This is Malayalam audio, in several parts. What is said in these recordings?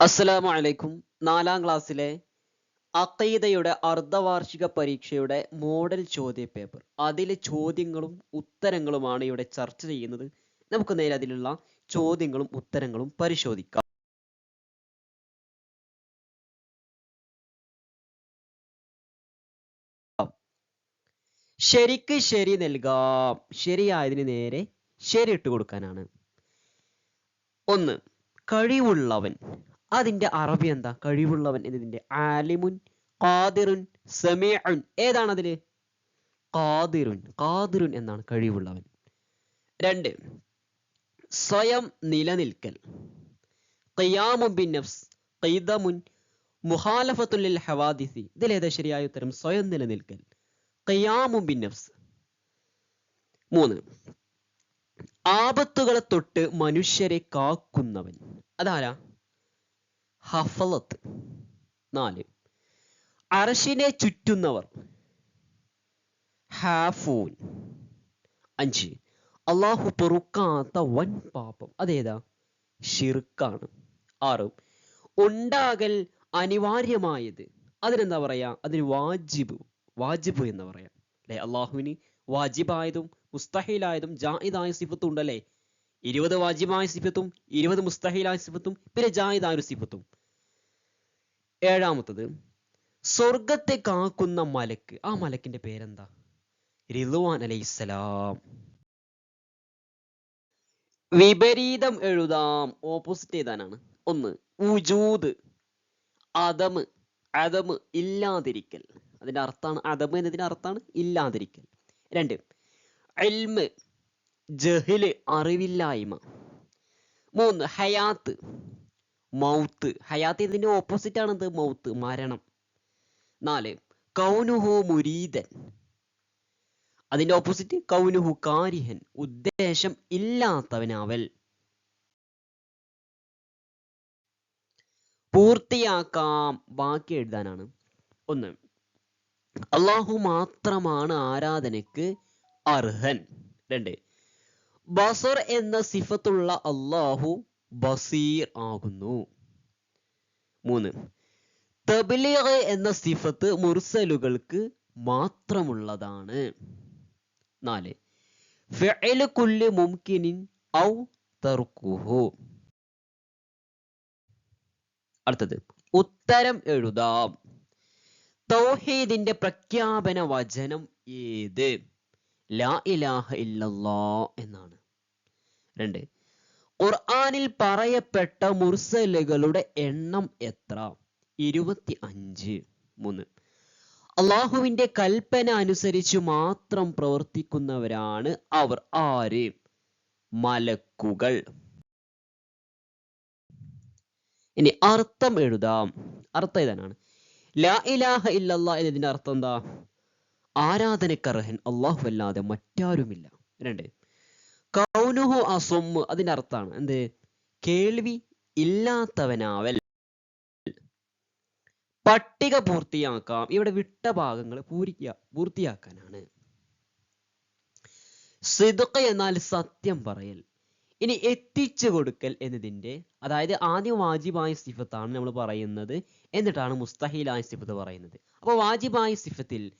അസ്സലാമു അലൈക്കും നാലാം ക്ലാസ്സിലെ അഖീദയുടെ അർദ്ധവാർഷിക പരീക്ഷയുടെ മോഡൽ ചോദ്യ പേപ്പർ അതിലെ ചോദ്യങ്ങളും ഉത്തരങ്ങളുമാണ് ഇവിടെ ചർച്ച ചെയ്യുന്നത്. നമുക്ക് നേരെ അതിലുള്ള ചോദ്യങ്ങളും ഉത്തരങ്ങളും പരിശോധിക്കാം. ശരിക്ക് ശരി നൽകാം. ശരിയായതിന് നേരെ ശരി ഇട്ട് കൊടുക്കാനാണ്. ഒന്ന് കഴിവുള്ളവൻ അതിന്റെ അറബി എന്താ? കഴിവുള്ളവൻ എന്നതിന്റെ. ആലിമുൻ ഖാദിറുൻ സമീഉൻ. ഏതാണ് അതിൽ? ഖാദിറുൻ. ഖാദിറുൻ എന്നാണ് കഴിവുള്ളവൻ. രണ്ട് സ്വയം നിലനിൽക്കൽ. ഖിയാമുൻ ഖൈദമുൻ മുഖാലഫത്തുൽ ലിൽ ഹവാദിസി. ഇതിലേതാ ശരിയായ ഉത്തരം? സ്വയം നിലനിൽക്കൽ. ഖിയാമുൻ മൂന്ന് ആപത്തുകളെ തൊട്ട് മനുഷ്യരെ കാക്കുന്നവൻ. അതാരാ? ഹഫലത്ത്. നാല്. അറശിനെ ചുറ്റുന്നവർ. ഹാഫൂൻ. അഞ്ച്. അള്ളാഹു പൊറുക്കാത്ത വൻ പാപം. അതേതാ? ഷിർക്കാണ് ആറ്. ഉണ്ടാകൽ അനിവാര്യമായത്. അതിനെന്താ പറയാ? അതിന് വാജിബ് വാജിബ് എന്ന് പറയാം. അല്ലെ? അള്ളാഹുവിന് വാജിബായതും മുസ്തഹിലായതും ജാഹിദായ സിഫത്തും ഉണ്ടല്ലേ ഇരുപത് വാജിബായ സിഫത്തും ഇരുപത് മുസ്തഹിലായ സിഫത്തും പിന്നെ ജായിദായ സിഫത്തും. ഏഴാമത്തത് സ്വർഗത്തെ കാക്കുന്ന മലക്ക്. ആ മലക്കിന്റെ പേരെന്താ? റിലുവാൻ അലൈഹിസ്സലാം. വിപരീതം എഴുതാം. ഓപ്പോസിറ്റ് എഴുതാനാണ് ഒന്ന് ഉജൂദ് അതമ് അതമ് ഇല്ലാതിരിക്കൽ. അതിന്റെ അർത്ഥമാണ് അതമ് എന്നതിന്റെ അർത്ഥമാണ് ഇല്ലാതിരിക്കൽ. രണ്ട് എൽമ് ജഹിൽ അറിവില്ലായ്മ. മൂന്ന് ഹയാത്ത്. മൗത്ത്. ഹയാത്ത് ഇതിന്റെ ഓപ്പോസിറ്റ് ആണ് എന്ത് മൗത്ത് മരണം. നാല് കൗനുഹു മുരീദൻ. അതിന്റെ ഓപ്പോസിറ്റ് കൗനുഹു കാരിഹൻ. ഉദ്ദേശം ഇല്ലാത്തവനാവൽ. പൂർത്തിയാക്കാം. ബാക്കി എഴുതാനാണ്. ഒന്ന് അള്ളാഹു മാത്രമാണ് ആരാധനയ്ക്ക് അർഹൻ. രണ്ട് ബസർ എന്ന സിഫത്തുള്ള അള്ളാഹു ബസീർ ആകുന്നു. മൂന്ന്. തബ്ലീഗ് എന്ന സിഫത്ത് മുർസലുകൾക്ക് മാത്രമുള്ളതാണ്. നാല്. ഫിഅൽ കുല്ല് മുംകിനിൻ ഔ തർക്കുഹു. അടുത്തത് ഉത്തരം എഴുതാം. തൗഹീദിന്റെ പ്രഖ്യാപന വചനം ഏത്? ലാ ഇലാഹ ഇല്ലല്ലാ എന്നാണ്. രണ്ട് ഖുർആനിൽ പറയപ്പെട്ട മുർസലുകളുടെ എണ്ണം എത്ര? ഇരുപത്തി അഞ്ച് മൂന്ന് അള്ളാഹുവിന്റെ കൽപ്പന അനുസരിച്ച് മാത്രം പ്രവർത്തിക്കുന്നവരാണ് അവർ. ആര്? മലക്കുകൾ. ഇനി അർത്ഥം എഴുതാം. അർത്ഥം ഇതാണ് ലാ ഇലാഹ ഇല്ലല്ലാ എന്നതിന്റെ അർത്ഥം എന്താ? ആരാധനക്കർഹൻ അള്ളാഹു അല്ലാതെ മറ്റാരുമില്ല. രണ്ട് കൗനുഹു അസൊമ്മ് അതിന്റെ അർത്ഥമാണ് എന്ത്? കേൾവി ഇല്ലാത്തവനാവൽ. പട്ടിക പൂർത്തിയാക്കാം. ഇവിടെ വിട്ട ഭാഗങ്ങൾ പൂരിക്ക പൂർത്തിയാക്കാനാണ്. സിദുക്ക എന്നാൽ സത്യം പറയൽ. ഇനി എത്തിച്ചു കൊടുക്കൽ എന്നതിന്റെ അതായത് ആദ്യം വാജിബായ സിഫത്താണ് നമ്മൾ പറയുന്നത്. എന്നിട്ടാണ് മുസ്തഹീലായ സിഫത്ത് പറയുന്നത്. അപ്പോൾ വാജിബായ സിഫത്തിൽ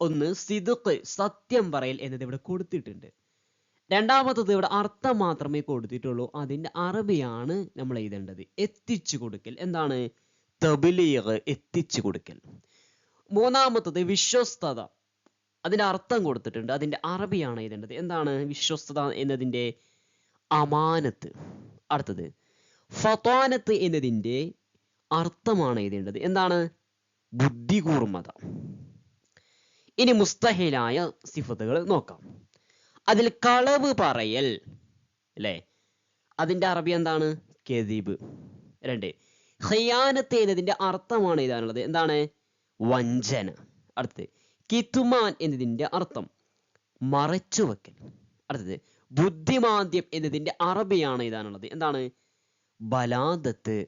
ഒന്ന് സിദുക്ക് സത്യം പറയൽ എന്നത് ഇവിടെ കൊടുത്തിട്ടുണ്ട്. രണ്ടാമത്തത് ഇവിടെ അർത്ഥം മാത്രമേ കൊടുത്തിട്ടുള്ളൂ. അതിന്റെ അറബിയാണ് നമ്മൾ എഴുതേണ്ടത്. എത്തിച്ചു കൊടുക്കൽ. എന്താണ്? തബിലീഗ് എത്തിച്ചു കൊടുക്കൽ. മൂന്നാമത്തത് വിശ്വസ്തത. അതിന്റെ അർത്ഥം കൊടുത്തിട്ടുണ്ട്. അതിന്റെ അറബിയാണ് എഴുതേണ്ടത്. എന്താണ് വിശ്വസ്തത എന്നതിന്റെ അമാനത്ത്. അടുത്തത് ഫത്വാനത്ത് എന്നതിന്റെ അർത്ഥമാണ് എഴുതേണ്ടത്. എന്താണ്? ബുദ്ധികൂർമ്മത. ഇനി മുസ്തഹിലായ സിഫത്തുകൾ നോക്കാം. അതിൽ കളവ് പറയൽ അല്ലേ? അതിന്റെ അറബി എന്താണ്? കെദീബ്. രണ്ട്. ഹയാനത്ത് എന്നതിന്റെ അർത്ഥമാണ് എഴുതാനുള്ളത്. എന്താണ്? വഞ്ചന. അടുത്തത്. കിത്തുമാൻ എന്നതിന്റെ അർത്ഥം. മറച്ചുവെക്കൽ. അടുത്തത്. ബുദ്ധിമാന്ദ്യം എന്നതിന്റെ അറബിയാണ് എഴുതാനുള്ളത്. എന്താണ്? ബലാദത്ത്.